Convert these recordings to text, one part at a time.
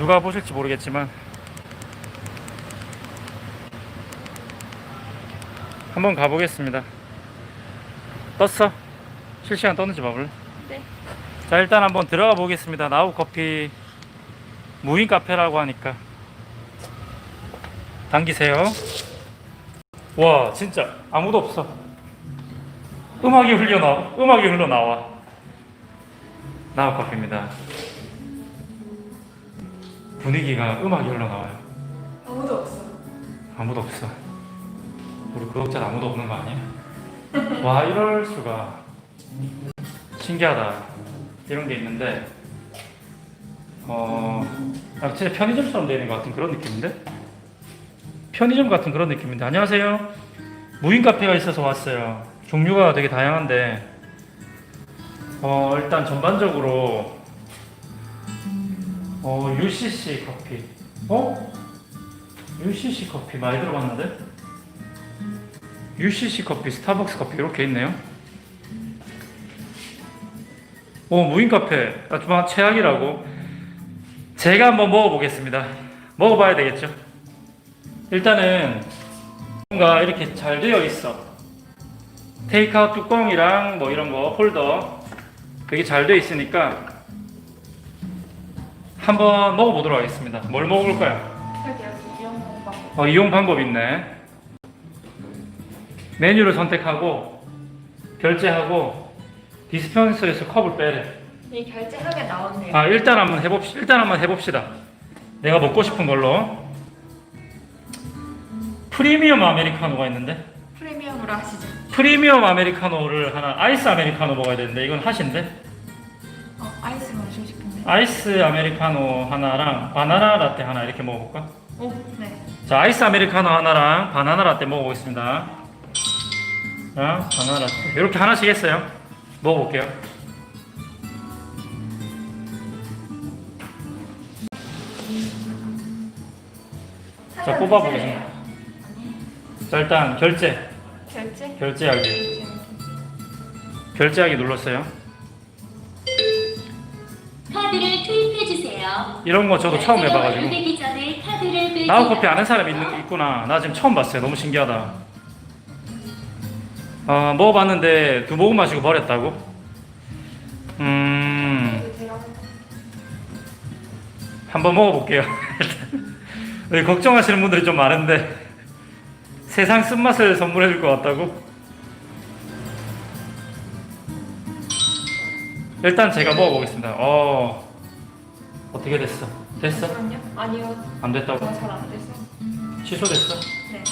누가 보실지 모르겠지만 한번 가보겠습니다. 떴어? 실시간 떴는지 봐볼래? 네. 자 일단 한번 들어가 보겠습니다. 나우 커피 무인 카페라고 하니까 당기세요. 와 진짜 아무도 없어. 음악이 흘러나와. 음악이 흘러나와. 나우 커피입니다. 분위기가 음악이 흘러나와요. 아무도 없어. 아무도 없어. 우리 구독자 아무도 없는 거 아니야? 와 이럴 수가 신기하다. 이런 게 있는데 어 아, 진짜 편의점처럼 되는 것 같은 그런 느낌인데 편의점 같은 그런 느낌인데 안녕하세요. 무인 카페가 있어서 왔어요. 종류가 되게 다양한데 어 일단 전반적으로 어 UCC 커피 어 UCC 커피 많이 들어봤는데? UCC 커피, 스타벅스 커피 이렇게 있네요. 오 무인 카페, 아주만 최악이라고. 제가 한번 먹어보겠습니다. 먹어봐야 되겠죠. 일단은 뭔가 이렇게 잘 되어 있어. 테이크아웃 뚜껑이랑 뭐 이런 거 홀더 되게 잘 되어 있으니까 한번 먹어보도록 하겠습니다. 뭘 먹을까요? 어, 이용 방법 있네. 메뉴를 선택하고 결제하고 디스펜서에서 컵을 빼래. 이 결제하게 나왔네요. 아 일단 한번 해봅시 일단 한번 해봅시다. 내가 먹고 싶은 걸로 프리미엄 아메리카노가 있는데 프리미엄으로 하시죠. 프리미엄 아메리카노를 하나 아이스 아메리카노 먹어야 되는데 이건 하신데 아이스 아메리카노 하나랑 바나나 라떼 하나 이렇게 먹어볼까? 오, 네. 자, 아이스 아메리카노 하나랑 바나나 라떼 먹어보겠습니다. 자, 바나나 라떼. 이렇게 하나씩 했어요. 먹어볼게요. 자, 뽑아보겠습니다. 자, 일단 결제. 결제? 결제하기. 결제하기 눌렀어요. 이런 거 저도 처음 해봐가지고. 나우 커피 아는 사람 있는, 있구나. 나 지금 처음 봤어요. 너무 신기하다. 어, 먹어봤는데 두 모금 마시고 버렸다고? 음, 한번 먹어볼게요. 걱정하시는 분들이 좀 많은데 세상 쓴맛을 선물해 줄 것 같다고? 일단 제가 먹어보겠습니다. 어, 어떻게 됐어? 됐어? 잠깐만요. 아니요. 안 됐다고? 잘안 돼서. 취소됐어? 네.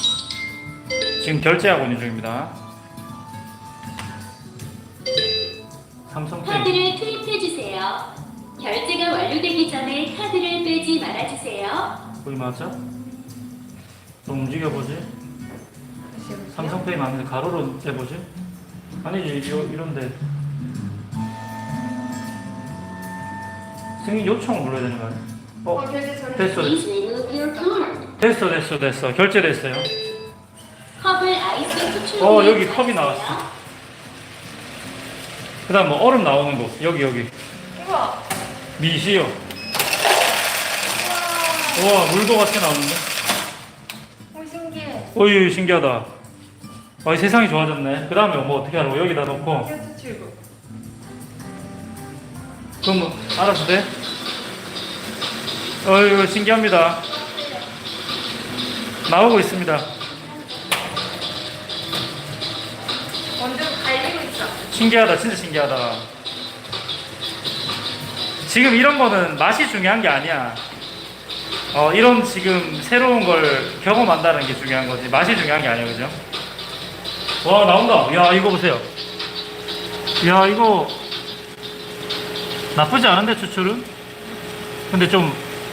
지금 결제하고 있는 중입니다. 삼성페이. 카드를 투입해 주세요. 결제가 완료되기 전에 카드를 빼지 말아 주세요. 거기 맞아? 좀 움직여보지. 다시 해볼게요. 삼성페이 맞는데 가로로 해보지. 아니지, 이, 이런데. 승인 요청을 눌러야 되는 거 아니야? 어, 어. 됐어. Please remove your card. 됐어, 됐어, 됐어. 결제됐어요. 컵을 아이스 추출 어, 여기 컵이. 나왔어. 그 다음 뭐 얼음 나오는 곳. 여기, 여기. 우와. 미시요. 우와. 물도 같이 나오는데? 오, 신기해. 어이 신기하다. 어, 세상이 좋아졌네. 그 다음에 뭐 어떻게 하라고 여기다 놓고 출구. 그럼 뭐 알아서 돼? 어이 신기합니다. 나오고 있습니다. 완전 갈리고 있어. 신기하다, 진짜 신기하다. 지금 이런 거는 맛이 중요한 게 아니야. 어, 이런 지금 새로운 걸 경험한다는 게 중요한 거지. 맛이 중요한 게 아니야, 그죠? 와, 나온다. 야, 이거 보세요. 야, 이거 나쁘지 않은데, 추출은? 근데 좀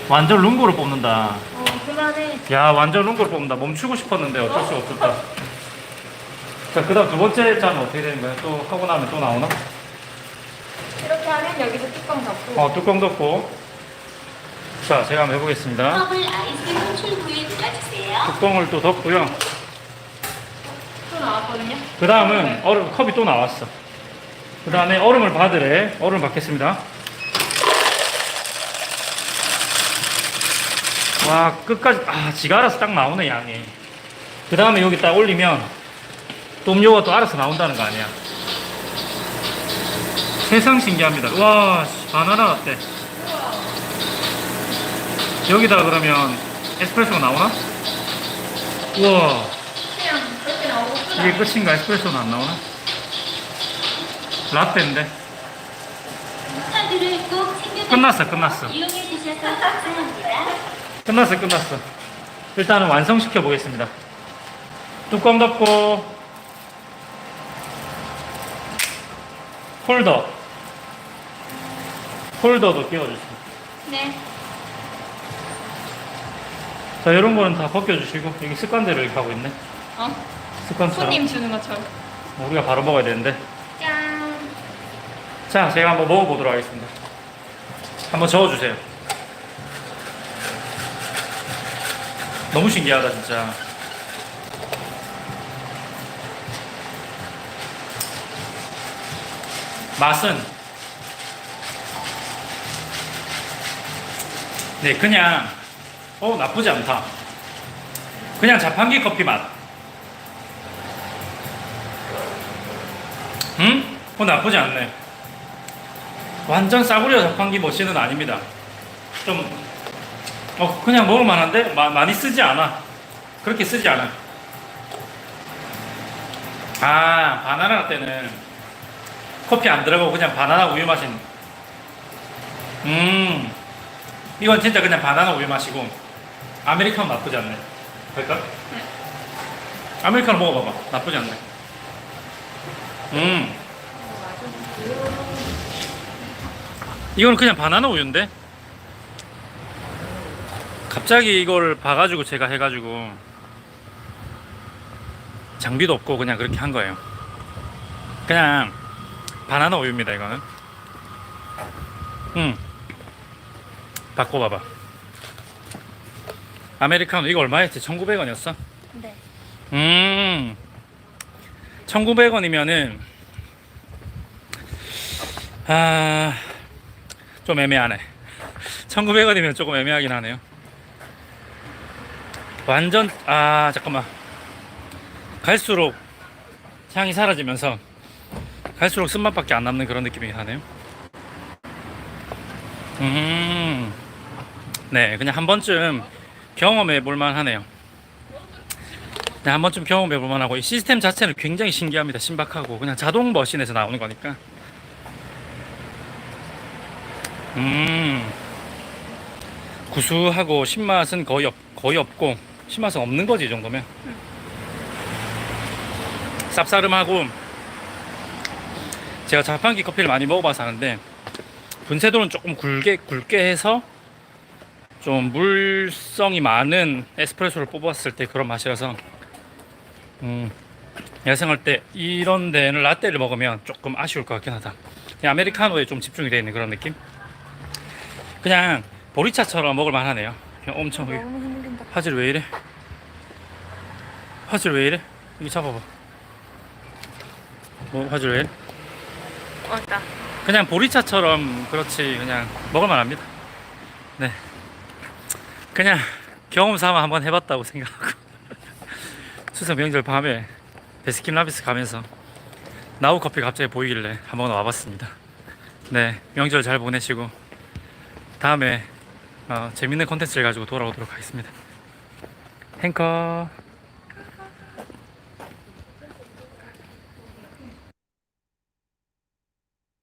완전 룽고를 뽑는다. 어, 그만해. 야, 완전 룽고를 뽑는다. 멈추고 싶었는데 어쩔 수가 없었다. 자, 그 다음 두 번째 잔은 어떻게 되는 거야? 또 하고 나면 또 나오나? 이렇게 하면 여기서 뚜껑 닫고. 어, 뚜껑 덮고. 자, 제가 한번 해보겠습니다. 컵을 아이스 추출 후에 닫아주세요. 뚜껑을 또 덮고요. 또 나왔거든요. 그 다음은 얼음, 컵이 또 나왔어. 그 다음에 얼음을 받으래. 얼음 받겠습니다. 와 끝까지 아 지가 알아서 딱 나오네 양이 그 다음에 여기 딱 올리면 또 음료가 또 알아서 나온다는 거 아니야 세상 신기합니다 와 씨, 바나나 라떼 여기다 그러면 에스프레소가 나오나? 우와. 이게 끝인가 에스프레소는 안 나오나? 라떼인데 끝났어, 끝났어. 끝났어 끝났어 일단은 완성시켜 보겠습니다 뚜껑 덮고 홀더 홀더도 끼워주시고 네. 자 이런 거는 다 벗겨주시고 여기 습관대로 이렇게 하고 있네 어? 습관처럼 손님 주는 것처럼. 우리가 바로 먹어야 되는데 짠. 자 제가 한번 먹어보도록 하겠습니다. 한번 저어주세요. 너무 신기하다 진짜. 맛은 네 그냥 어 나쁘지 않다. 그냥 자판기 커피 맛. 음? 어 나쁘지 않네 완전 싸구려 자판기 머신은 아닙니다. 좀, 어, 그냥 먹을 만 한데? 마- 많이 쓰지 않아. 그렇게 쓰지 않아. 아, 바나나 때는 커피 안 들어가고 그냥 바나나 우유 마신. 음, 이건 진짜 그냥 바나나 우유 마시고, 아메리카노 나쁘지 않네. 될까? 아메리카노 먹어봐봐. 나쁘지 않네. 음. 이건 그냥 바나나 우유인데 갑자기 이걸 봐가지고 제가 해가지고 장비도 없고 그냥 그렇게 한 거예요 그냥 바나나 우유입니다 이거는 응 바꿔봐봐 아메리카노 이거 얼마였지? 1900원이었어? 네. 음 1900원이면은 아... 좀 애매하네. 1900원이면 조금 애매하긴 하네요. 완전 아 잠깐만. 갈수록 향이 사라지면서 갈수록 쓴맛밖에 안 남는 그런 느낌이 하네요. 음네 그냥 한 번쯤 경험해 볼만 하네요. 네, 한 번쯤 경험해 볼만 하고 이 시스템 자체는 굉장히 신기합니다. 신박하고 그냥 자동 머신에서 나오는 거니까 음. 구수하고 신맛은 거의 없, 거의 없고 신맛은 없는 거지 이 정도면. 쌉싸름하고 제가 자판기 커피를 많이 먹어봐서 아는데 분쇄도는 조금 굵게 굵게 해서 좀 물성이 많은 에스프레소를 뽑았을 때 그런 맛이라서 음 예상할 때 이런 데는 라떼를 먹으면 조금 아쉬울 것 같긴 하다. 아메리카노에 좀 집중이 되어 있는 그런 느낌 그냥 보리차처럼 먹을 만하네요. 그냥 엄청 너무 힘든다. 화질 왜 이래? 화질 왜 이래? 여기 잡아봐. 뭐 화질 왜 이래? 맞다. 그냥 보리차처럼 그렇지 그냥 먹을 만합니다. 네. 그냥 경험 삼아 한번 해봤다고 생각하고 추석 명절 밤에 베스킨 라빈스 가면서 나우 커피 갑자기 보이길래 한번 와봤습니다. 네 명절 잘 보내시고 다음에 어, 재밌는 컨텐츠를 가지고 돌아오도록 하겠습니다. 행커